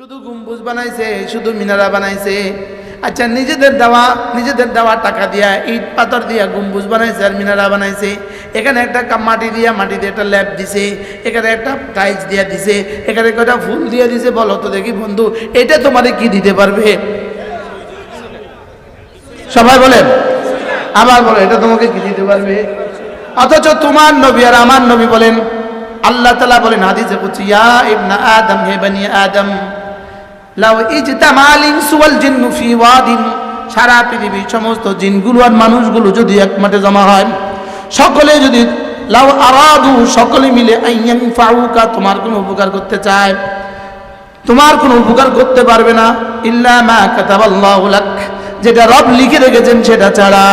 শুধু গম্বুজ বানাইছে, শুধু মিনারা বানাইছে। আচ্ছা নিজেদের দেওয়া নিজেদের দেওয়া টাকা দিয়া ইট পাথর দিয়া গম্বুজ বানাইছে আর মিনারা বানাইছে। এখানে একটা মাটি দিয়া, মাটি দিয়ে একটা ল্যাব দিছে। এখানে একটা টাইলস দিয়া দিছে। এখানে একটা ফুল দিয়া দিছে, বলো তো দেখি বন্ধু, এটা তোমারে কি দিতে পারবে? সবাই বলেন, আবার বলো, এটা তোমাকে কি দিতে পারবে? অথচ তোমার নবী আর আমার নবী বলেন, আল্লাহ তালা বলেন হাদিসে বলছি ইয়া ইবনা আদম, হে বানি আদম। লাউ ইজতামাল ইনসু ওয়াল জিন্নু ফি ওয়াদিন। সারা পৃথিবীর সমস্ত জিনগুলো আর মানুষগুলো যদি এক মাঠে জমা হয়, সকলে যদি লাউ আরাদু, সকলে মিলে আইয়ান ফাউকা তোমার কোনো উপকার করতে চায়, তোমার কোনো উপকার করতে পারবে না। ইল্লা মা কাতাবাল্লাহু লাক, যেটা রব লিখে রেখেছেন সেটা ছাড়া।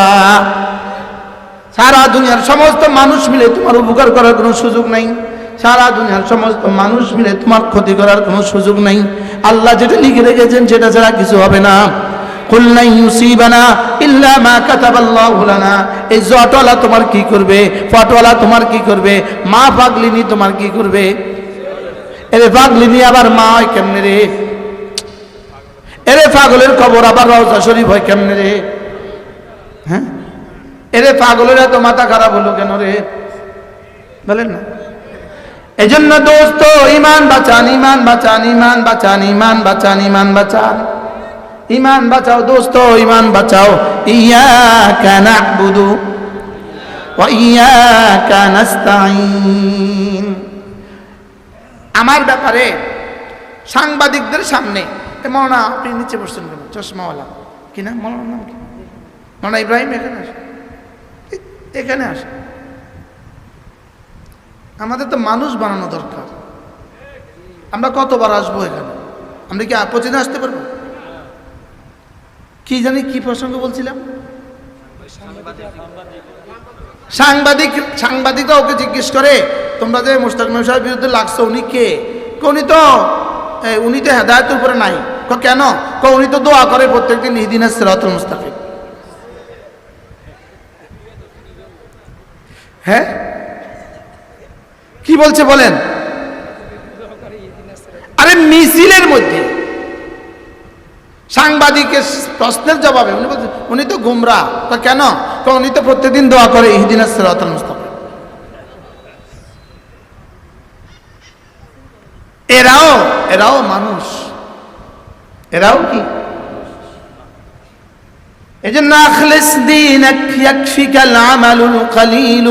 সারা দুনিয়ার সমস্ত মানুষ মিলে তোমার উপকার করার কোনো সুযোগ নাই। সারা দুনিয়ার সমস্ত মানুষ মিলে তোমার ক্ষতি করার কোনো সুযোগ নাই। আল্লাহ যেটা লিখে রেখেছেন সেটা ছাড়া কিছু হবে না। এই তোমার কি করবে? তোমার কি করবে? মা তোমার কি করবে? এরে আবার মা হয় কেমনে রে? এরে পাগলের খবর আবার রওজা শরীফ হয় কেমনে রে? হ্যাঁ? এরে পাগলের এত মাথা খারাপ হলো কেন রে? বলেন না। এজন্য দোস্ত ইমান বাঁচান ইমান বাঁচান ইমান বাঁচান ইমান বাঁচান ইমান বাঁচান। ইমান বাঁচাও দোস্ত ইমান বাঁচাও। ইয়া কানা বুধু ইয়া নাস্তাইন আমার ব্যাপারে সাংবাদিকদের সামনে, এ মৌলানা, আপনি নিচে বসছেন কেন? চশমাওয়ালা। কি না? নাম কি? মৌলানা ইব্রাহিম এখানে আসে? এখানে আসে। আমাদের তো মানুষ বানানো দরকার। আমরা কতবার আসব এখানে? আমরা কি প্রতিদিন আসতে পারব? কি জানি কি প্রসঙ্গ বলছিলাম? সাংবাদিক সাংবাদিকরা ওকে জিজ্ঞেস করে, তোমরা যে মুস্তাক সাহেবের বিরুদ্ধে লাগছো, উনি কে? উনি তো উনি তো হেদায়তের উপরে নাই। কেন? উনি তো দোয়া করে প্রত্যেকদিন ইদিনের সিরাতুল মুস্তাকিম। হ্যাঁ? কি বলছে বলেন? আরে মিছিলের মধ্যে। সাংবাদিকের প্রশ্নের জবাবে উনি বলছেন, উনি তো গুমরা, তো কেন? তো উনি তো প্রত্যেকদিন দোয়া করে ইহদিন এরাও এরাও মানুষ। এরাও কি? এজন্য আখলিস দীনক ইয়াকফিকাল আমালুল কলিল,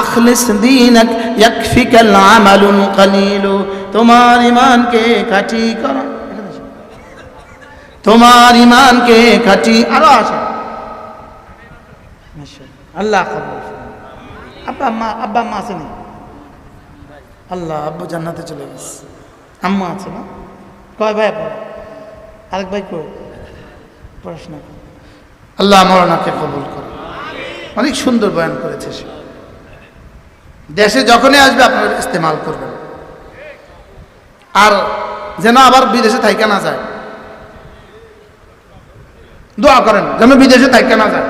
আখলিস দীনক ইয়াকফিকাল আমালুল কলিল। তোমার ঈমানকে কাটি করো। তোমার ঈমানকে কাটি আরও আসে আল্লাহ আব্বা আম্মা আব্বা আম্মা আসেনি আল্লাহ, আব্বু জান্নাতে চলে গেছে। আম্মা আছে না? কয় ভাই আরেক ভাই কই? পড়াশোনা আল্লাহ মরণাকে কবুল করে অনেক সুন্দর বয়ান করেছে সে। দেশে যখনই আসবে আপনারা ইস্তেমাল করবেন। আর যেন আবার বিদেশে থাইকা না যায়। দোয়া করেন, যেন বিদেশে থাইকা না যায়।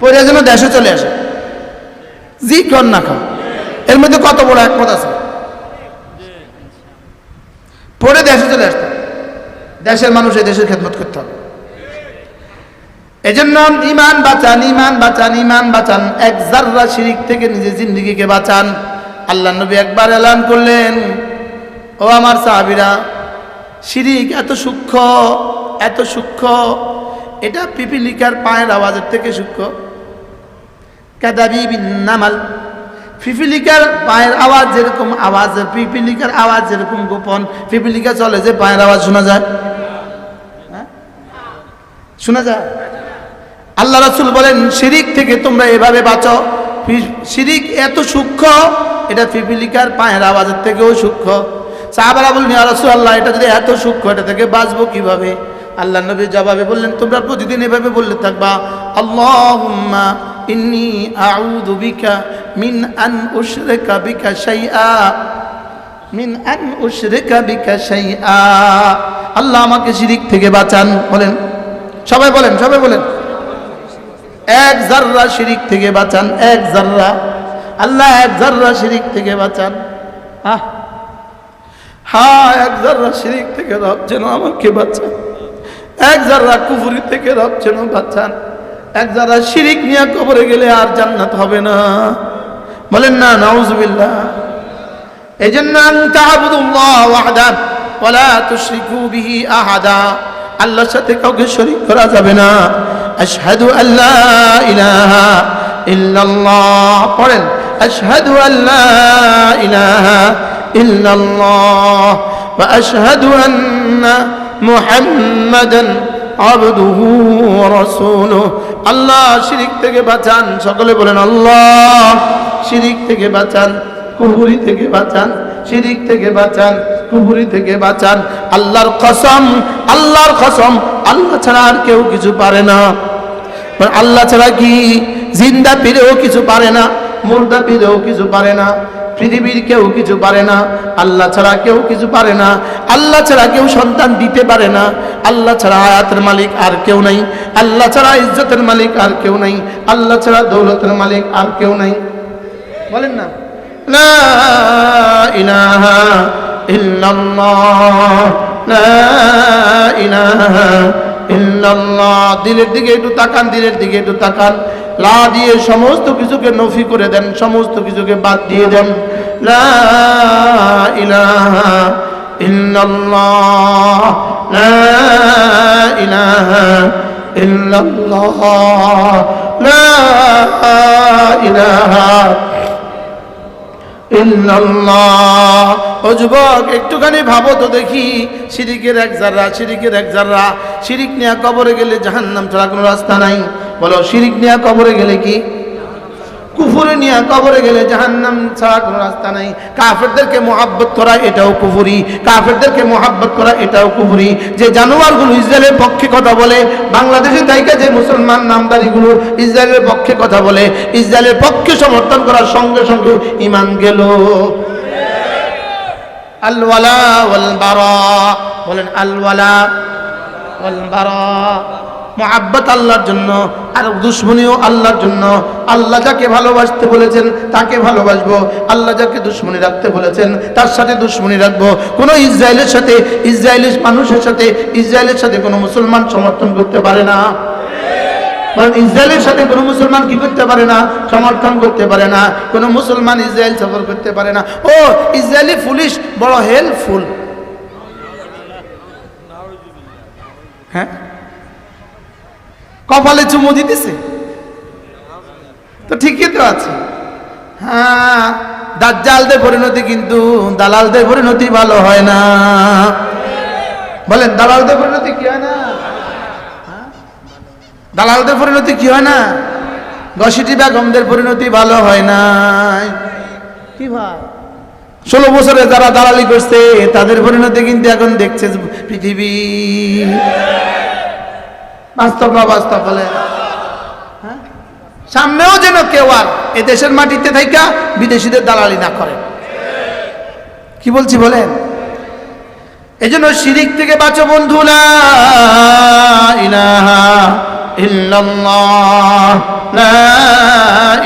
পরে যেন দেশে চলে আসে। জি কর না খান। এর মধ্যে কত বড় একমত আছে? পরে দেশে চলে আসতে দেশের মানুষ এই দেশের খেদমত করতে হবে। এজন্য ইমান বাঁচান ইমান বাঁচান ইমান বাঁচান। এক জাররা শিরিক থেকে নিজের জিন্দিগিকে বাঁচান। আল্লাহ নবী একবার এলান করলেন, ও আমার সাহাবিরা, শিরিক এত সূক্ষ্ম এত সূক্ষ্ম, এটা পিপিলিকার পায়ের আওয়াজের থেকে সূক্ষ্ম। কাদাবি নামাল, পিপিলিকার পায়ের আওয়াজ যেরকম আওয়াজ, পিপিলিকার আওয়াজ যেরকম গোপন, পিপিলিকা চলে যে পায়ের আওয়াজ শোনা যায়? হ্যাঁ? শোনা যায়? আল্লাহ রাসুল বলেন, শিরিক থেকে তোমরা এভাবে বাঁচো। শিরিক এত সূক্ষ্ম, এটা পিপিলিকার পায়ের আওয়াজের থেকেও সূক্ষ্ম। সাহাবারা বললেন রাসুল আল্লাহ এটা যদি এত সূক্ষ্ম, এটা থেকে বাঁচবো কীভাবে? আল্লাহ নবী জবাবে বললেন, তোমরা প্রতিদিন এভাবে বললে থাকবা, আল্লাহুম্মা ইন্নি আউযু বিকা মিন আন উশরিকা বিকা শাইআ। মিন আন উশরিকা বিকা শাইআ। আল্লাহ আমাকে শিরিক থেকে বাঁচান, বলেন। সবাই বলেন সবাই বলেন। এক জাররা শিরিক থেকে বাঁচান, এক জাররা। আল্লাহ এক জাররা শিরিক থেকে বাঁচান। আহ! হ্যাঁ এক জাররা শিরিক থেকে রব যেন আমাকে বাঁচান। এক জাররা কুফুরি থেকে রব যেন বাঁচান। এক জাররা শিরিক নিয়ে কবরে গেলে আর জান্নাত হবে না। বলেন না, নাউজুবিল্লাহ। এই জন্য আল্লাহর সাথে কাউকে শরীক করা যাবে না। আশহাদু আল্লা ইলাহা ইল্লাল্লাহ পড়েন। আশহাদু আল্লা ইলাহা ইল্লাল্লাহ ওয়া আশহাদু আন্না মুহাম্মাদান আবদুহু ওয়া রাসূলুহু। আল্লাহ শিরিক থেকে বাঁচান। সকলে বলেন, আল্লাহ শিরিক থেকে বাঁচান কুহুরি থেকে বাঁচান, শিরিক থেকে বাঁচান কুহুরি থেকে বাঁচান। আল্লাহর কসম আল্লাহর কসম আল্লাহ ছাড়া আর কেউ কিছু পারে না। মানে আল্লাহ ছাড়া কি জিন্দা ফিরেও কিছু পারে না, মুর্দা ফিরেও কিছু পারে না, পৃথিবীর কেউ কিছু পারে না, আল্লাহ ছাড়া কেউ কিছু পারে না, আল্লাহ ছাড়া কেউ সন্তান দিতে পারে না, আল্লাহ ছাড়া আয়াতের মালিক আর কেউ নাই, আল্লাহ ছাড়া ইজ্জতের মালিক আর কেউ নাই, আল্লাহ ছাড়া দৌলতের মালিক আর কেউ নাই। বলেন না। ইলাহা ইল্লাল্লাহ। দিলের দিকে একটু তাকান, দিলের দিকে একটু তাকান। লা দিয়ে সমস্ত কিছুকে নফি করে দেন, সমস্ত কিছুকে বাদ দিয়ে দেন। লা ইলাহা ইল্লাল্লাহ। লা ইলাহা ইল্লাল্লাহ। লা ইলাহা ও যুবক, একটুখানি ভাবো তো দেখি, সিরিকের এক জাররা, সিরিকের এক জাররা। সিরিক নেয়া কবরে গেলে জাহান্নাম ছাড়া কোনো রাস্তা নাই। বলো, সিরিক নেয়া কবরে গেলে কি? কুফুরে নিয়ে কবরে গেলে জাহান্নাম ছাড়া কোনো রাস্তা নাই। কাফেরদেরকে মোহাব্বত করা এটাও কুফুরি। কাফেরদেরকে মোহাব্বত করা এটাও কুফুরি। যে জানোয়ারগুলো ইসরায়েলের পক্ষে কথা বলে, বাংলাদেশে তাইকা যে মুসলমান নামদারিগুলো ইসরায়েলের পক্ষে কথা বলে, ইসরায়েলের পক্ষে সমর্থন করার সঙ্গে সঙ্গে ইমান গেল। আলওয়ালা বলেন, আলওয়ালা ওয়াল বারা মহাব্বত আল্লাহর জন্য, আর দুশ্মনীও আল্লাহর জন্য। আল্লাহ যাকে ভালোবাসতে বলেছেন, তাকে ভালোবাসবো। আল্লাহ যাকে দুশ্মনী রাখতে বলেছেন, তার সাথে দুশ্মনী রাখব। কোনো ইসরায়েলের সাথে, ইসরায়েলের মানুষের সাথে, ইসরায়েলের সাথে কোনো মুসলমান সমর্থন করতে পারে না। কারণ ইসরায়েলের সাথে কোনো মুসলমান কি করতে পারে না? সমর্থন করতে পারে না। কোনো মুসলমান ইসরায়েল সফর করতে পারে না। ও, ইসরায়েলি পুলিশ বড় হেল্পফুল হ্যাঁ? কপালে চুমু দিতেছে? তো ঠিকই তো আছে। হ্যাঁ দাজ্জালদের পরিণতি কিন্তু দালালদের পরিণতি ভালো হয় না। বলেন, দালালদের পরিণতি কি হয় না? হ্যাঁ? দালালদের পরিণতি কি হয় না? গসিটি বেগমদের পরিণতি ভালো হয় না। কি ভাই? ষোলো বছরে যারা দালালি করছে, তাদের পরিণতি কিন্তু এখন দেখছে পৃথিবী। বাস্তব না বাস্তব বলে? হ্যাঁ? সামনেও যেন কেউ আর এ দেশের মাটিতে থাইকা বিদেশিদের দালালি না করে। কি বলছি বলেন? এই জন্য শিরিক থেকে বাঁচো বন্ধু, লা ইলাহা ইল্লাল্লাহ, লা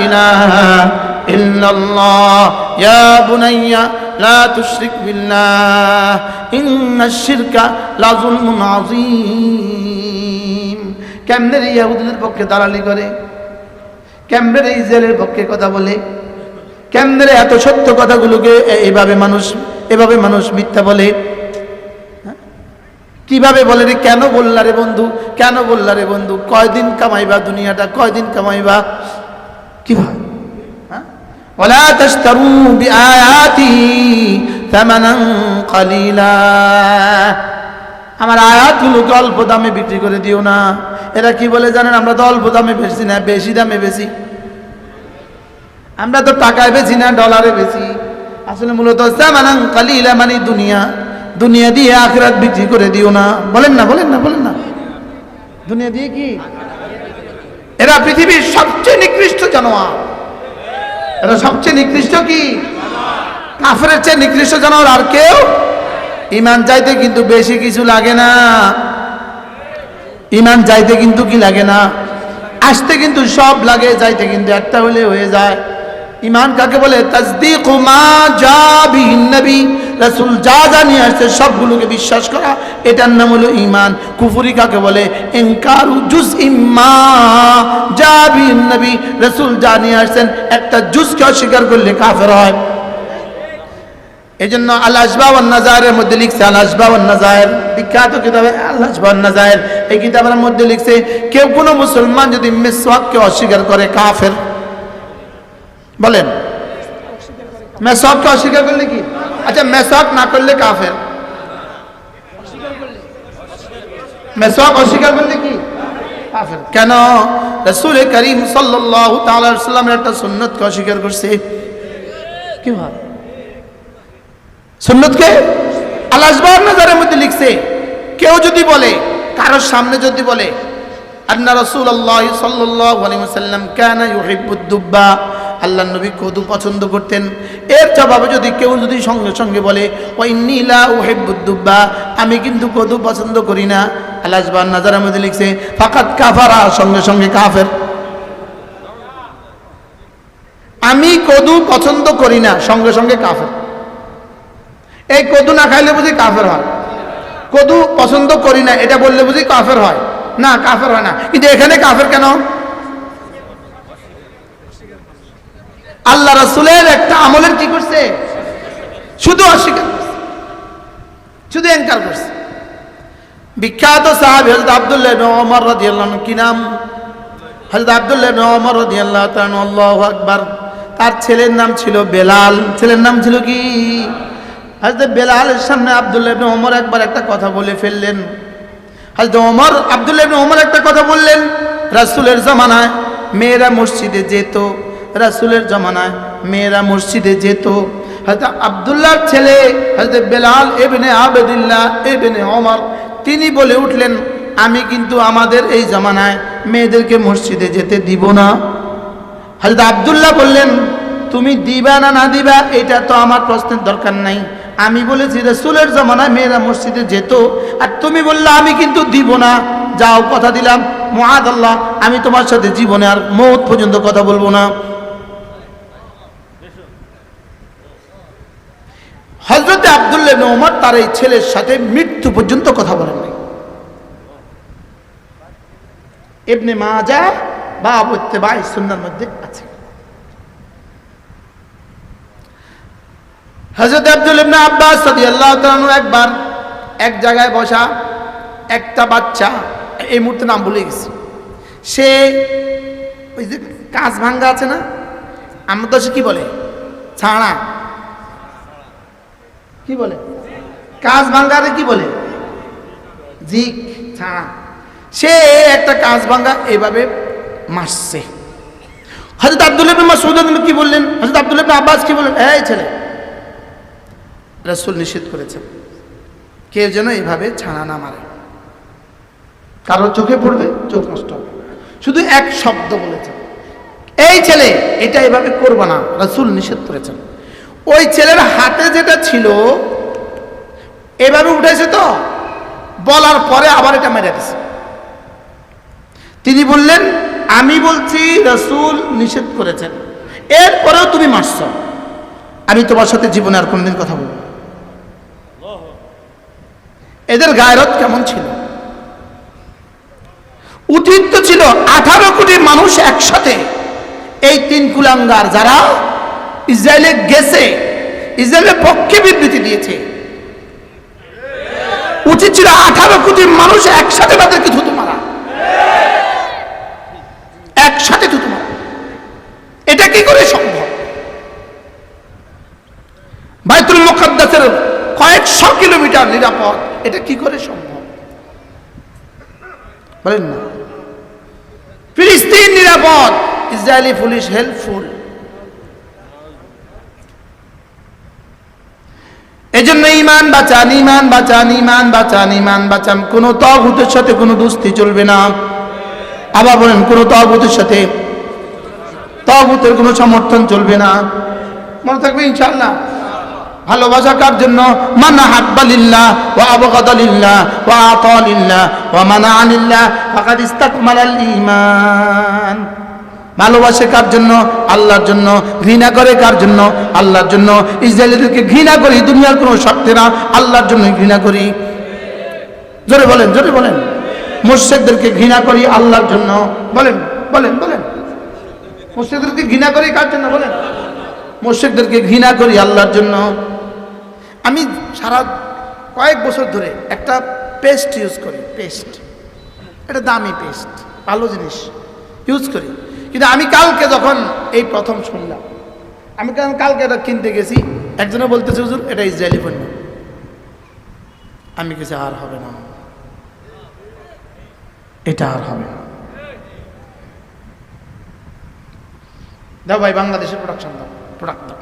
ইলাহা ইল্লাল্লাহ। ইয়া বুনাইয়া, লা তুশরিক বিল্লাহ, ইন্নাশ শিরকা লা যুলমুন আযীম। কেমনে রে ইহুদিদের পক্ষে দালালি করে কেমনে রে ইসরায়েলের পক্ষে কথা বলে কেমনে রে এত সত্য কথাগুলোকে এ- এভাবে মানুষ এভাবে মানুষ মিথ্যা বলে হ্যাঁ? কিভাবে বলে রে কেন বললা রে বন্ধু কেন বললা রে বন্ধু কয়দিন কামাইবা দুনিয়াটা কয়দিন কামাইবা কিভাবে হ্যাঁ? ولا تشتروا بآياتي ثمنا قليلا আমার আয়াতগুলোকে অল্প দামে বিক্রি করে দিও না? এরা কি বলে জানেন? আমরা তো অল্প দামে বেচি না, বেশি দামে বেশি আমরা তো টাকায় বেশি না, ডলারে বেশি আসলে মূলত মানে দুনিয়া। দুনিয়া দিয়ে আখরাত বিক্রি করে দিও না। বলেন না বলেন না বলেন না। দুনিয়া দিয়ে কি? এরা পৃথিবীর সবচেয়ে নিকৃষ্ট জানোয়ার। এরা সবচেয়ে নিকৃষ্ট কি? কাফের চেয়ে নিকৃষ্ট জানোয়ার আর কেউ ইমান চাইতে কিন্তু বেশি কিছু লাগে না। ইমান চাইতে কিন্তু কি লাগে না? আসতে কিন্তু সব লাগে, যাইতে কিন্তু একটা হলে হয়ে যায়। ইমান কাকে বলে? মা যা যা যা নিয়ে আসছে, সবগুলোকে বিশ্বাস করা, এটার নাম হলো ইমান। কুফুরি কাকে বলে? ইনকারু জুজ ইম্মা নবী। রাসূল যা নিয়ে আসছেন, একটা জুজকে অস্বীকার করলে কাফের হয়। এই জন্য আল আসবাব নাজায়ের মধ্যে লিখছে আল আসবাব নাজায়ের বিখ্যাত কিতাবে আল আসবাব নাজায়ের এই কিতাবের মধ্যে লিখছে, কেউ কোনো মুসলমান যদি মেসওয়াককে অস্বীকার করে কাফের, বলেন। মেসওয়াককে অস্বীকার করলে কি? আচ্ছা মেসওয়াক না করলে কাফের। মেসওয়াক অস্বীকার করলে কি? কাফের। কেন? রাসূল করিম সাল্লাল্লাহু তাআলা সাল্লামের একটা সুন্নতকে অস্বীকার করছে। কি ভাব? সুন্নতকে? আল আসবাব নাজারের মধ্যে লিখছে, কেউ যদি বলে, কারোর সামনে যদি বলে, আন্না রাসূলুল্লাহ সাল্লাল্লাহু আলাইহি ওয়াসাল্লাম কানা ইউহিব্বুদ দুব্বা, আল্লাহ নবী কদু পছন্দ করতেন। এর জবাবে যদি কেউ যদি সঙ্গে সঙ্গে বলে, ও ইন্নী লা উহিব্বুদ আমি কিন্তু কদু পছন্দ করি না। আল আসবাব নাজারের মধ্যে লিখছে ফাকাত কাফারা, সঙ্গে সঙ্গে কাফের। আমি কদু পছন্দ করি না, সঙ্গে সঙ্গে কাফের। এই কদু না খাইলে বুঝি কাফের হয়। কদু পছন্দ করি না, এটা বললে বুঝি কাফের হয়। না, কাফের হয় না। কিন্তু এখানে কাফের কেন? আল্লাহ রাসুলের একটা আমলের কি করছে? শুধু অস্বীকার শুধু এনকার করছে। বিখ্যাত সাহাবি হজরত আব্দুল্লাহ ওমর রাদিয়াল্লাহু কি নাম? হজরত আব্দুল্লাহ ওমর রাদিয়াল্লাহু তাআলা আল্লাহু আকবার। তার ছেলের নাম ছিল বেলাল। ছেলের নাম ছিল কি? হজরত বেলালের সামনে আবদুল্লাহ ইবনে ওমর একবার একটা কথা বলে ফেললেন। হজরত ওমর, আবদুল্লাহ ইবনে ওমর একটা কথা বললেন, রাসূলের জামানায় মেয়েরা মসজিদে যেত, রাসূলের জামানায় মেয়েরা মসজিদে যেত। হজরত আব্দুল্লাহর ছেলে হজরত বেলাল এবেনে আবেদুল্লাহ এবেনে ওমর, তিনি বলে উঠলেন, আমি কিন্তু আমাদের এই জামানায় মেয়েদেরকে মসজিদে যেতে দিব না। হজরত আব্দুল্লাহ বললেন, তুমি দিবা না না দিবা, এটা তো আমার প্রশ্নের দরকার নাই। আমি বলেছি, রসুলের জমানায় মেয়েরা মসজিদে যেত। আর তুমি বললে, আমি কিন্তু দিব না। যাও, কথা দিলাম। মহাদ আল্লাহ, আমি তোমার সাথে জীবনে আর মৌত পর্যন্ত কথা বলব না। হজরতে আবদুল্লাহ ওমর তার এই ছেলের সাথে মৃত্যু পর্যন্ত কথা বলেন নাই। ইবনে মাজা বা ইত্তেবাই সুন্নার মধ্যে আছে হজরত আব্দুল ইবনে আব্বাস তাআলা একবার এক জায়গায় বসা একটা বাচ্চা, এই মুহূর্তে নাম ভুলে গেছি। সে ওই যে কাঁচ ভাঙ্গা আছে না, আমার দেশে কি বলে? ছাড়া। কি বলে? কাঁচ ভাঙ্গারে কি বলে? জিক, ছাড়া। সে একটা কাঁচ ভাঙ্গা এভাবে মারছে। হজরত আব্দুল মাসউদ কি বললেন? হজরত আব্দুল আব্বাস কি বললেন? এই ছেলে রসুল নিষেধ করেছেন। কেউ যেন এভাবে ছাড়া না মারে। কারও চোখে পড়বে চোখ নষ্ট হবে। শুধু এক শব্দ বলেছেন। এই ছেলে এটা এভাবে করব না, রসুল নিষেধ করেছেন। ওই ছেলের হাতে যেটা ছিল, এভাবে উঠেছে তো, বলার পরে আবার এটা মেরে দিছে। তিনি বললেন, আমি বলছি, রসুল নিষেধ করেছেন। এরপরেও তুমি মারছ। আমি তোমার সাথে জীবনে আর কোনোদিন কথা বলব। এদের গায়রত কেমন ছিল? উচিত ছিল আঠারো কোটি মানুষ একসাথে। এই তিন কুলাঙ্গার যারা ইসরায়েলে গেছে ইসরায়েলের পক্ষে বিবৃতি দিয়েছে। উচিত ছিল আঠারো কোটি মানুষ একসাথে তাদেরকে থুতু মারা। একসাথে থুতু মারা। এটা কি করে সম্ভব? বাইতুল মুকাদ্দাসের কয়েকশো কিলোমিটার নিরাপদ। এটা কি করে সম্ভব? বলেন না। ফিলিস্তিন নিরাপদ, ইসরায়েলি পুলিশ হেল্পফুল ইমান বাঁচান ইমান বাঁচান ইমান বাঁচান ইমান বাঁচান। কোনো তগুতের সাথে কোনো দুস্তি চলবে না। আবার বলেন, কোনো তগুতের সাথে তগুতের কোনো সমর্থন চলবে না। মনে থাকবে ইনশাল্লাহ ভালোবাসা কার জন্য? মানা হাব্বালিল্লাহ ওয়া আবগাদালিল্লাহ ওয়া আতালিল্লাহ ওয়া মানা আনিল্লাহ ফাকাদ ইস্তাকমালাল ঈমান ভালোবাসে কার জন্য? আল্লাহর জন্য। ঘৃণা করে কার জন্য? আল্লাহর জন্য। ইসরায়েলিদেরকে ঘৃণা করি, দুনিয়ার কোনো শক্তি না, আল্লাহর জন্যই ঘৃণা করি। জোরে বলেন জোরে বলেন। মুর্শেকদেরকে ঘৃণা করি আল্লাহর জন্য। বলেন বলেন বলেন। মুর্শেকদেরকে ঘৃণা করি কার জন্য? বলেন। মুর্শেকদেরকে ঘৃণা করি আল্লাহর জন্য। আমি সারা কয়েক বছর ধরে একটা পেস্ট ইউজ করি, পেস্ট। এটা দামি পেস্ট, ভালো জিনিস ইউজ করি। কিন্তু আমি কালকে যখন এই প্রথম শুনলাম, আমি কারণ কালকে এটা কিনতে গেছি, একজনে বলতেছে, হুজুর, এটা ইসরায়েলি পণ্য। আমি কিছু আর হবে না। এটা আর হবে না। দাও ভাই, বাংলাদেশের প্রোডাকশন দাও প্রোডাক্ট দাও।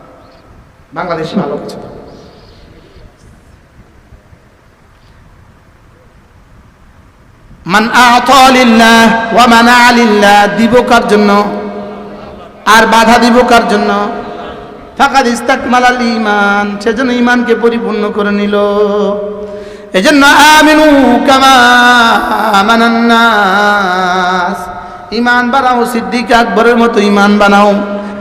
বাংলাদেশে ভালো কিছু দাও মান আতা লিল্লাহ ওয়া মানা লিল্লাহ, দিব কার জন্য? আর বাধা দিব কার জন্য? ফাকাদ ইস্তাকমালাল ঈমান, সেজন্য ঈমানকে পরিপূর্ণ করে নিল। এজন্য আমিনু কামা আমানান ঈমান বানাও, সিদ্দিক আকবরের মতো ইমান বানাও।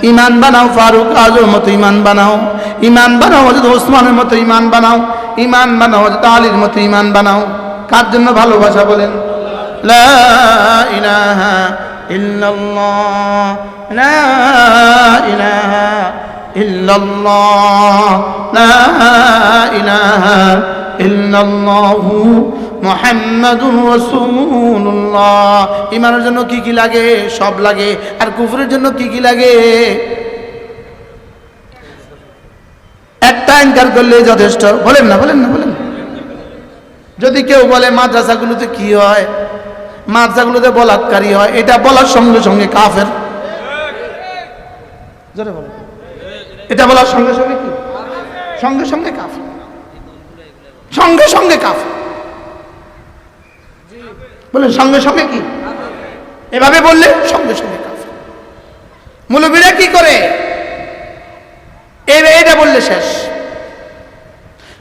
ইমান বানাও, ফারুক আজমের মতো ইমান বানাও। ইমান বানাও, হযরত ওসমানের মতো ইমান বানাও। ইমান বানাও, হযরত আলীর মতো ইমান বানাও। কার জন্য ভালোবাসা বলেন? لا إله إلا الله لا إله إلا الله لا إله إلا الله মোহাম্মদুর রসুল্লাহ ইমানের জন্য কি কি লাগে সব লাগে আর কুফরের জন্য কি কি লাগে একটা অ্যাঙ্কার করলে যথেষ্ট বলেন না বলেন না বলেন না। যদি কেউ বলে মাদ্রাসাগুলোতে কি হয় মাদ্রাসাগুলোতে বলাৎকারী হয়, এটা বলার সঙ্গে সঙ্গে কাফের। জোরে বলো। এটা বলার সঙ্গে সঙ্গে কি? সঙ্গে সঙ্গে কাফের। সঙ্গে সঙ্গে কাফের। বলে সঙ্গে সঙ্গে কি? এভাবে বললে সঙ্গে সঙ্গে কাফের। মুলবিরা কি করে? এটা বললে শেষ।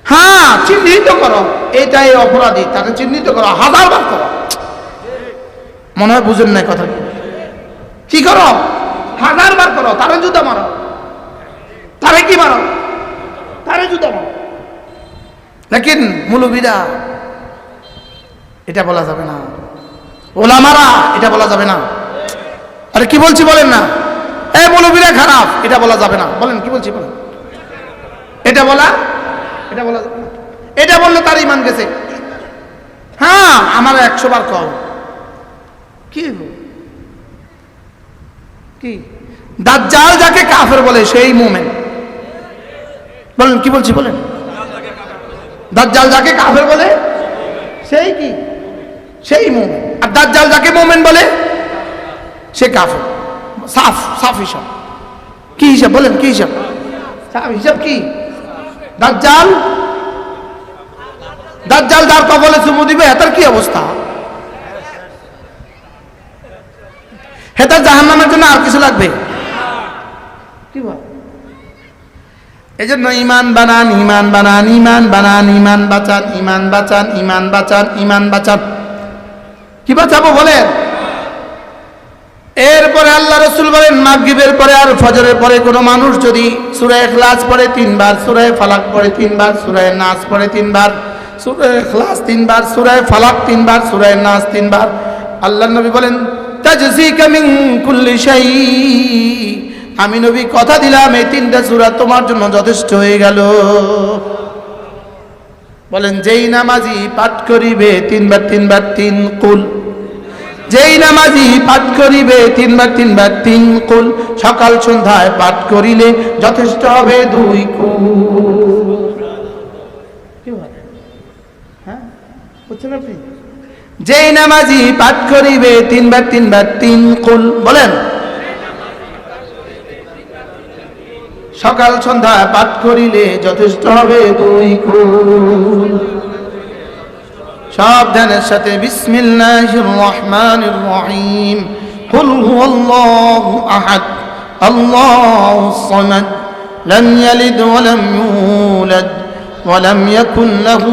হ্যাঁ চিহ্নিত করো। এটাই অপরাধী, তাকে চিহ্নিত করো। হাজার বার করো। মনে হয় বুঝেন না কথা। কি করো? হাজার বার করো, তারে জুতা মারো। তারে কি মারো? তারে জুতা মারো। লেকিন মুলুবিরা, এটা বলা যাবে না। ওলামারা, এটা বলা যাবে না। আরে কি বলছি বলেন না? এ মুলুবিরা খারাপ, এটা বলা যাবে না। বলেন, কি বলছি বলেন? এটা বলা এটা বলা। এটা বললে তার ইমান গেছে। হ্যাঁ আমার একশো বার কম কি হইব? কি? দাজ্জাল যাকে কাফের বলে, সেই মোমেন। বলেন, কি বলছি, বলেন। দাজ্জাল যাকে কাফের বলে, সেই কি? সেই মোমেন। আর দাজ্জাল যাকে মোমেন বলে, সে কাফের। সাফ সাফ হিসাব। কি হিসাব, বলেন, কি হিসাব? সাফ হিসাব কি? দাজ্জাল? দাজ্জাল যার কবলে চুমু দিবে, এটার কি অবস্থা? হেতার জাহান্নামের জন্য আর কিছু লাগবে? কি বল? এই জন্য ইমান বানান ইমান বানান ইমান বানান ইমান বাঁচান ইমান বাঁচান ইমান বাঁচান ইমান বাঁচান। কি বাঁচাবো বলেন? এরপরে আল্লাহ রসুল বলেন মাগরিবের পরে আর ফজরের পরে কোনো মানুষ যদি সুরায় খ্লাস পড়ে তিনবার সুরায় ফালাক পড়ে তিনবার সুরায় নাচ পড়ে তিনবার সুরায় খ্লাস তিনবার সুরায় ফালাক তিনবার সুরায় নাচ তিনবার আল্লাহ নবী বলেন আমি নবী কথা দিলাম, এই তিনটা সূরা তোমার জন্য যথেষ্ট হয়ে গেল বলেন, যেই নামাজি পাঠ করিবে, তিনবার তিনবার, তিন কুল যেই নামাজি পাঠ করিবে, তিনবার তিনবার, তিন কুল সকাল সন্ধ্যায় পাঠ করিলে যথেষ্ট হবে দুই কুল? হ্যাঁ? বুঝছেন আপনি? যেই নামাজি পাঠ করিবে, তিনবার তিনবার, তিন কুল, বলেন। সকাল, সন্ধ্যা পাঠ করিলে যথেষ্ট হবে দুই কুল। সব ধ্যানের সাথে বিসমিল্লাহির রহমানির রহিম। কুল হুয়াল্লাহু আহাদ আল্লাহুস সামাদ, লাম ইয়ালিদ ওয়া লাম ইউলাদ, ওয়া লাম ইয়াকুল লাহু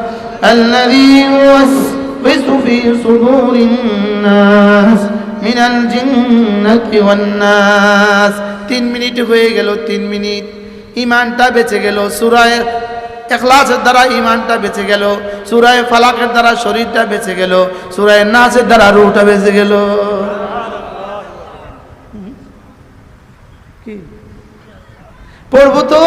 الذي يوسوس في صدور الناس من الجنة والناس তিন মিনিট হয়ে গেল তিন মিনিট ইমানটা বেঁচে গেল সুরায় এখলাসের দ্বারা ইমানটা বেঁচে গেল সুরায় ফালাকের দ্বারা শরীরটা বেঁচে গেল সুরায় নাচের দ্বারা রুহটা বেঁচে গেল কি পড়বো তো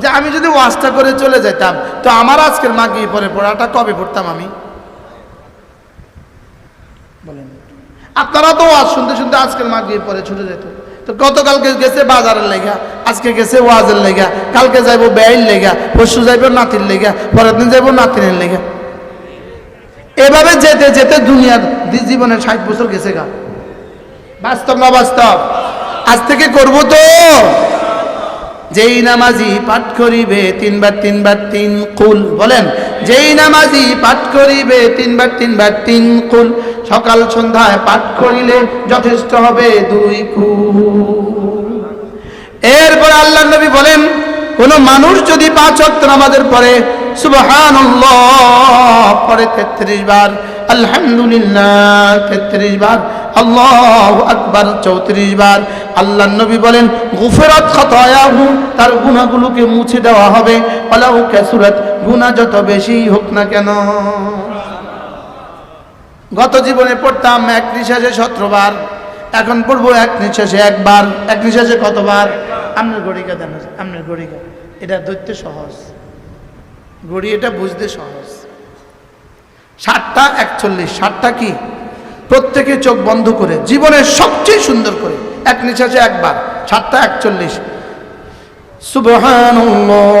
যে আমি যদি ওয়াজটা করে চলে যেতাম তো আমার আজকের মাগিয়ে পরে পড়াটা কবে পড়তাম আমি? বলেন। আপনারা তো ওয়াজ শুনতে শুনতে আজকের মাগিয়ে পরে ছুটে যেত। তো গতকালকে গেছে বাজারের লেগা, আজকে গেছে ওয়াজের লেগা, কালকে যাইবো ব্যয়ের লেগা, পরশু যাইবো নাতির লেগা, পরের দিন যাইবো নাতিনের লেগা। এভাবে যেতে যেতে দুনিয়ার জীবনে ষাট বছর গেছে গা। বাস্তব না বাস্তব? আজ থেকে করব তো। যেই নামাজি পাঠ করিবে তিনবার তিনবার, তিন কুল, বলেন, যেই নামাজি পাঠ করিবে তিনবার তিনবার, তিন কুল, সকাল সন্ধ্যায় পাঠ করিলে যথেষ্ট হবে দুই কুল। এরপর আল্লাহ নবী বলেন, কোন মানুষ যদি পাঁচ ওয়াক্ত নামাজের পরে সুবহানাল্লাহ পরে তেত্রিশ বার আলহামদুলিল্লাহ, তেত্রিশ বার, আল্লাহ আকবার, চৌত্রিশ বার। আল্লাহ নবী বলেন, গুফরাত খতায়াহু তার গুনাহগুলোকে মুছে দেওয়া হবে। ওয়ালাউ কাসুরাত গুনাহ যত বেশি হোক না কেন। গত জীবনে পড়তাম এক নিঃশ্বাসে সতেরো বার, এখন পড়ব এক নিঃশ্বাসে একবার এক নিঃশ্বাসে কতবার আপনার ঘড়িকা দেন আপনার ঘড়িকা এটা ধরতে সহজ। গড়ি এটা বুঝতে সহজ। ষাটটা, একচল্লিশ, ষাটটা কি? প্রত্যেকে চোখ বন্ধ করে, জীবনের সবচেয়ে সুন্দর করে, এক নিঃশ্বাসে একবার, ষাটটা, একচল্লিশ। সুবহানাল্লাহ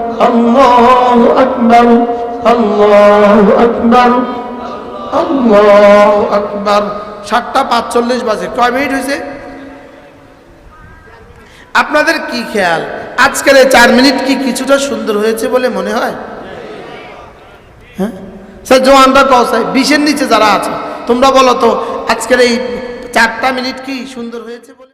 الله أكبر الله أكبر আল্লাহ আকবার সাতটা পাঁচচল্লিশ বাজে কয় মিনিট হয়েছে আপনাদের কি খেয়াল আজকের এই চার মিনিট কি কিছুটা সুন্দর হয়েছে বলে মনে হয় হ্যাঁ স্যার জোয়ানরা কসাই বিশের নিচে যারা আছে তোমরা বলো তো আজকের এই চারটা মিনিট কি সুন্দর হয়েছে বলে